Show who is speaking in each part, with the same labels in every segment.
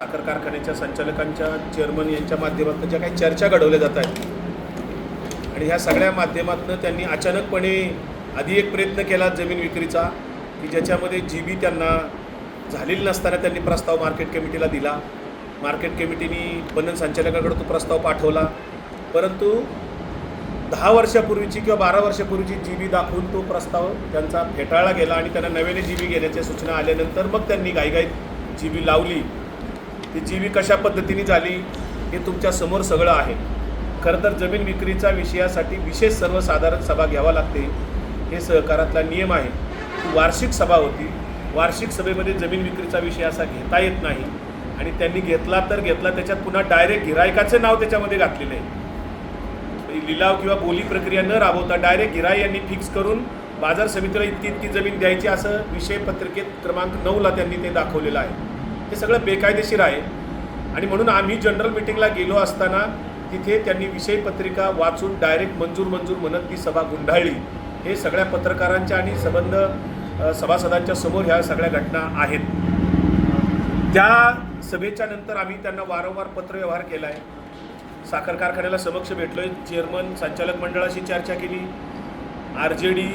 Speaker 1: साखर कारखान्याच्या संचालकांच्या चेअरमन यांच्या माध्यमातून ज्या काही चर्चा घडवल्या जात आहेत. आणि ह्या सगळ्या माध्यमातून त्यांनी अचानकपणे आधी एक प्रयत्न केला जमीन विक्रीचा की ज्याच्यामध्ये जी बी त्यांना झालेली नसताना त्यांनी प्रस्ताव मार्केट कमिटीला दिला. मार्केट कमिटीने पणन संचालकाकडे तो प्रस्ताव पाठवला. परंतु दहा वर्षापूर्वीची किंवा बारा वर्षापूर्वीची जी बी दाखवून तो प्रस्ताव त्यांचा फेटाळला गेला आणि त्यांना नव्याने जी बी घेण्याच्या सूचना आल्यानंतर मग त्यांनी घाईघाईत जी बी लावली. ती जीवी कशा पद्धतीने झाली हे तुमच्यासमोर सगळं आहे. खरं तर जमीन विक्रीच्या विषयासाठी विशेष सर्वसाधारण सभा घ्यावा लागते हे सहकारातला नियम आहे. ती वार्षिक सभा होती. वार्षिक सभेमध्ये जमीन विक्रीचा विषय असा घेता येत नाही. आणि त्यांनी घेतला तर घेतला त्याच्यात पुन्हा डायरेक्ट गिरायकाचं नाव त्याच्यामध्ये घातलेलं आहे. म्हणजे लिलाव किंवा बोली प्रक्रिया न राबवता डायरेक्ट गिराय यांनी फिक्स करून बाजार समितीला इतकी इतकी जमीन द्यायची असं विषय पत्रिकेत क्रमांक नऊला त्यांनी ते दाखवलेलं आहे. हे सगळं बेकायदेशीर आहे. आणि म्हणून आम्ही जनरल मिटिंगला गेलो असताना तिथे त्यांनी विषय पत्रिका वाचून डायरेक्ट मंजूर मंजूर म्हणत ती सभा गुंडाळली. हे सगळ्या पत्रकारांच्या आणि संबंध सभासदांच्या समोर ह्या सगळ्या घटना आहेत. त्या सभेच्या नंतर आम्ही त्यांना वारंवार पत्रव्यवहार केला आहे साखर कारखान्याला समक्ष भेटलो आहे चेअरमन संचालक मंडळाशी चर्चा केली. आर जे डी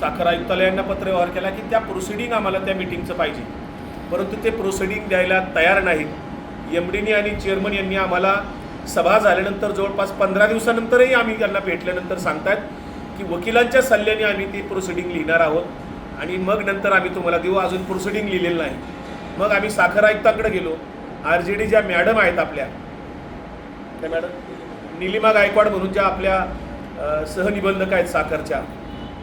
Speaker 1: साखर आयुक्तालयांना पत्रव्यवहार केला की त्या प्रोसिडिंग आम्हाला त्या मिटिंगचं पाहिजे. परंतु ते प्रोसिडिंग द्यायला तयार नाहीत. एम डीनी आणि चेअरमन यांनी आम्हाला सभा झाल्यानंतर जवळपास पंधरा दिवसानंतरही आम्ही त्यांना भेटल्यानंतर सांगतायत की वकिलांच्या सल्ल्याने आम्ही ती प्रोसिडिंग लिहिणार आहोत आणि मग नंतर आम्ही तुम्हाला देऊ. अजून प्रोसिडिंग लिहिलेलं नाही. मग आम्ही साखर आयुक्तांकडे गेलो. आर जे डी ज्या मॅडम आहेत आपल्या त्या मॅडम? निलिमा गायकवाड म्हणून ज्या आपल्या सहनिबंधक आहेत साखरच्या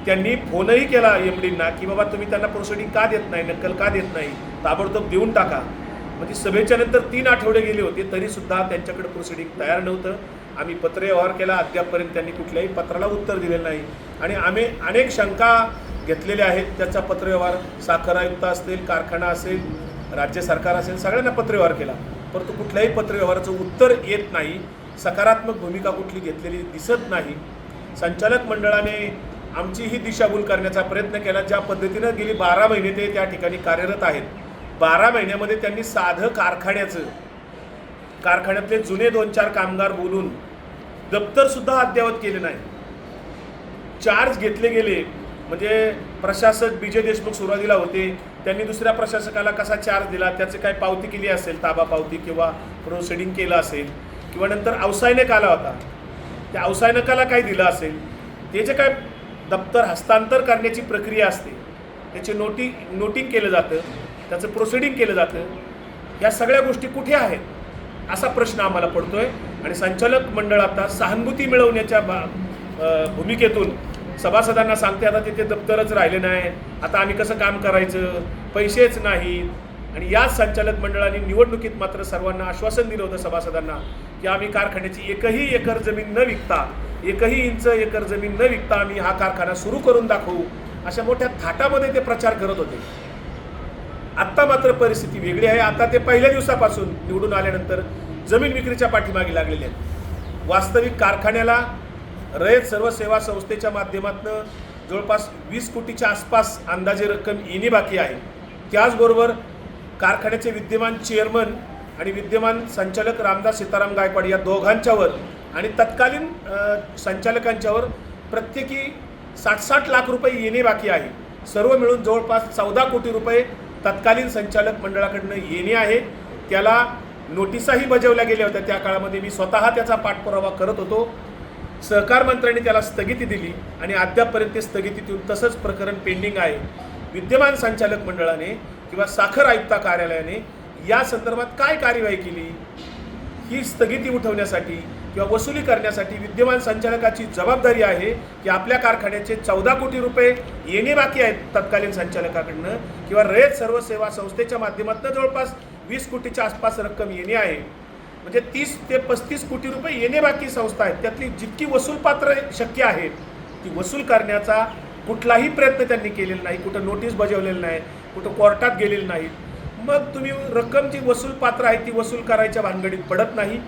Speaker 1: त्यांनी फोनही केला एम डींना की बाबा तुम्ही त्यांना प्रोसिडिंग का देत नाही नक्कल का देत नाही ताबडतोब देऊन टाका. म्हणजे सभेच्या नंतर तीन आठवडे गेले होते तरीसुद्धा त्यांच्याकडे प्रोसिडिंग तयार नव्हतं. आम्ही पत्रव्यवहार केला अद्यापपर्यंत त्यांनी कुठल्याही पत्राला उत्तर दिलेलं नाही. आणि आम्ही अनेक शंका घेतलेल्या आहेत त्याचा पत्रव्यवहार साखर आयुक्त असतील कारखाना असेल राज्य सरकार असेल सगळ्यांना पत्रव्यवहार केला. परंतु कुठल्याही पत्रव्यवहाराचं उत्तर येत नाही. सकारात्मक भूमिका कुठली घेतलेली दिसत नाही. संचालक मंडळाने आमची ही दिशाभूल करण्याचा प्रयत्न केला ज्या पद्धतीनं गेली बारा महिने ते त्या ठिकाणी कार्यरत आहेत. बारा महिन्यामध्ये त्यांनी साधं कारखान्याचं कारखान्यातले जुने दोन चार कामगार बोलून दप्तरसुद्धा अद्ययावत केले नाही. चार्ज घेतले गेले म्हणजे प्रशासक विजय देशमुख सुरुवातीला होते त्यांनी दुसऱ्या प्रशासकाला कसा चार्ज दिला त्याचे काय पावती केली असेल ताबा पावती किंवा प्रोसिडिंग केलं असेल किंवा नंतर अवसायनक आला होता. त्या अवसायनकाला काय दिलं असेल ते जे काय दप्तर हस्तांतर करण्याची प्रक्रिया असते. त्याचे नोटी नोटिंग केलं जातं त्याचं प्रोसिडिंग केलं जातं. या सगळ्या गोष्टी कुठे आहेत? असा प्रश्न आम्हाला पडतो आहे आणि संचालक मंडळ आता सहानुभूती मिळवण्याच्या बा भूमिकेतून सभासदांना सांगते आता तिथे दप्तरच राहिले नाही आता आम्ही कसं काम करायचं? पैसेच नाहीत. आणि याच संचालक मंडळाने निवडणुकीत मात्र सर्वांना आश्वासन दिलं होतं सभासदांना की आम्ही कारखान्याची एकही एकर जमीन न विकता एकही इंच एकर जमीन न विकता आम्ही हा कारखाना सुरू करून दाखवू अशा मोठ्या थाटामध्ये ते प्रचार करत होते. आत्ता मात्र परिस्थिती वेगळी आहे. आता ते पहिल्या दिवसापासून निवडून आल्यानंतर जमीन विक्रीच्या पाठीमागे लागलेले आहेत. वास्तविक कारखान्याला रयत सर्व सेवा संस्थेच्या माध्यमातून जवळपास वीस कोटीच्या आसपास अंदाजे रक्कम येणे बाकी आहे. त्याचबरोबर कारखान्याचे विद्यमान चेअरमन आणि विद्यमान संचालक रामदास सीताराम गायकवाड या दोघांच्यावर आणि तत्कालीन संचालकांच्यावर प्रत्येकी साठ साठ लाख रुपये येणे बाकी आहे. सर्व मिळून जवळपास चौदा कोटी रुपये तत्कालीन संचालक मंडळाकडनं येणे आहे. त्याला नोटिसाही बजावल्या गेल्या होत्या. त्या काळामध्ये मी स्वतः त्याचा पाठपुरावा करत होतो. सहकार मंत्र्यांनी त्याला स्थगिती दिली आणि अद्यापपर्यंत ते स्थगितीतून तसंच प्रकरण पेंडिंग आहे. विद्यमान संचालक मंडळाने किंवा साखर आयुक्ता कार्यालयाने या संदर्भात काय कार्यवाही केली? ही स्थगिती उठवण्यासाठी किंवा वसुली करण्यासाठी विद्यमान संचालकाची जबाबदारी आहे की आपल्या कारखान्याचे चौदा कोटी रुपये येणे बाकी आहेत तत्कालीन संचालकाकडनं किंवा रयत सर्व सेवा संस्थेच्या माध्यमातून जवळपास वीस कोटीच्या आसपास रक्कम येणे आहे. म्हणजे तीस ते पस्तीस कोटी रुपये येणे बाकी संस्था आहेत. त्यातली जितकी वसूल पात्र शक्य आहे ती वसूल करण्याचा कुठलाही प्रयत्न त्यांनी केलेला नाही. कुठं नोटीस बजावलेलं नाही कुठं कोर्टात गेलेलं नाही मग तुम्ही रक्कम जी वसूल पात्र आहे ती वसूल करायच्या भानगडीत पडत नाही.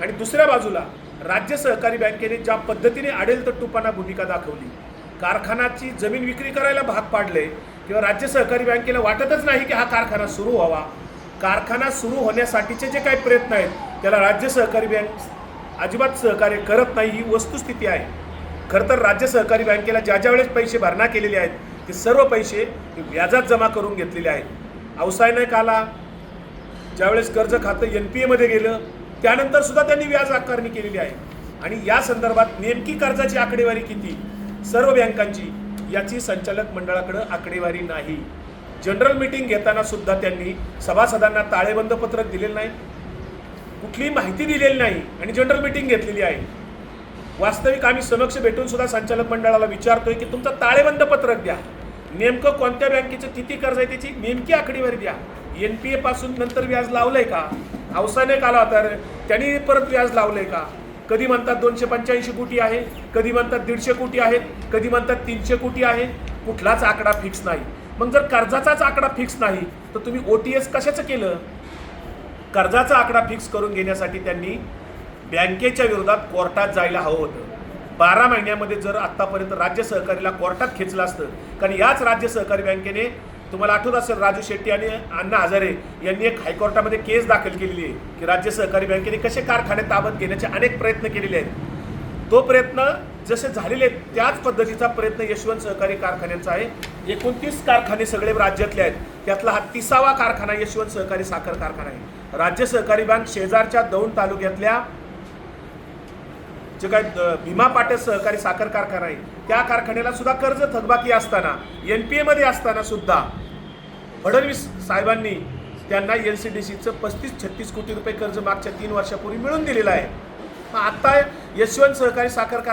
Speaker 1: आणि दुसऱ्या बाजूला राज्य सहकारी बँकेने ज्या पद्धतीने आडेल तट्टूपणा भूमिका दाखवली. कारखानाची जमीन विक्री करायला भाग पाडले किंवा राज्य सहकारी बँकेला वाटतच नाही की हा कारखाना सुरू व्हावा. कारखाना सुरू होण्यासाठीचे जे काही प्रयत्न आहेत त्याला राज्य सहकारी बँक अजिबात सहकार्य करत नाही ही वस्तुस्थिती आहे. खरं तर राज्य सहकारी बँकेला ज्या ज्या वेळेस पैसे भरणा केलेले आहेत ते सर्व पैसे व्याजात जमा करून घेतलेले आहेत. अवसायनायक आला? ज्यावेळेस कर्ज खातं एन पी एमध्ये गेलं त्यानंतर सुद्धा त्यांनी व्याज आकारणी केलेली आहे. आणि या संदर्भात नेमकी कर्जाची आकडेवारी किती? सर्व बँकांची याची संचालक मंडळाकडं आकडेवारी नाही. जनरल मीटिंग घेताना सुद्धा त्यांनी सभासदांना ताळेबंद पत्रक दिलेलं नाही. कुठलीही माहिती दिलेली नाही आणि जनरल मीटिंग घेतलेली आहे. वास्तविक आम्ही समक्ष भेटून सुद्धा संचालक मंडळाला विचारतोय की तुमचं ताळेबंद पत्रक द्या. नेमकं कोणत्या बँकेचं किती कर्ज आहे त्याची नेमकी आकडेवारी द्या. एन पी एपासून पासून नंतर व्याज लावलंय का? अवसाने आला तर त्यांनी परत व्याज लावलंय का? कधी म्हणतात दोनशे पंच्याऐंशी कोटी आहे कधी म्हणतात दीडशे कोटी आहेत कधी म्हणतात तीनशे कोटी आहे कुठलाच आकडा फिक्स नाही. मग जर कर्जाचाच आकडा फिक्स नाही तर तुम्ही ओ टी एस कशाचं केलं? कर्जाचा आकडा फिक्स करून घेण्यासाठी त्यांनी बँकेच्या विरोधात कोर्टात जायला हवं होतं. बारा महिन्यामध्ये जर आत्तापर्यंत राज्य सहकारीला कोर्टात खेचलं असतं कारण याच राज्य सहकारी बँकेने तुम्हाला आठवत असेल राजू शेट्टी आणि अण्णा हजारे यांनी एक हायकोर्टामध्ये केस दाखल केलेली आहे की राज्य सहकारी बँकेने कसे कारखाने ताब्यात घेण्याचे अनेक प्रयत्न केलेले आहेत. तो प्रयत्न जसे झालेले आहेत त्याच पद्धतीचा प्रयत्न यशवंत सहकारी कारखान्यांचा आहे. एकोणतीस कारखाने सगळे राज्यातले आहेत त्यातला हा तिसावा कारखाना यशवंत सहकारी साखर कारखाना आहे. राज्य सहकारी बँक शेजारच्या दौंड तालुक्यातल्या जे काय भीमा पाटे सहकारी साखर कारखाना आहे त्या कारखान्याला सुद्धा कर्ज थकबाकी असताना एन पी एमध्ये असताना सुद्धा फडणवीस साहेबांनी त्यांना एन सी डी सीचं पस्तीस छत्तीस कोटी रुपये कर्ज मागच्या तीन वर्षापूर्वी मिळून दिलेलं आहे. मग यशवंत सहकारी साखर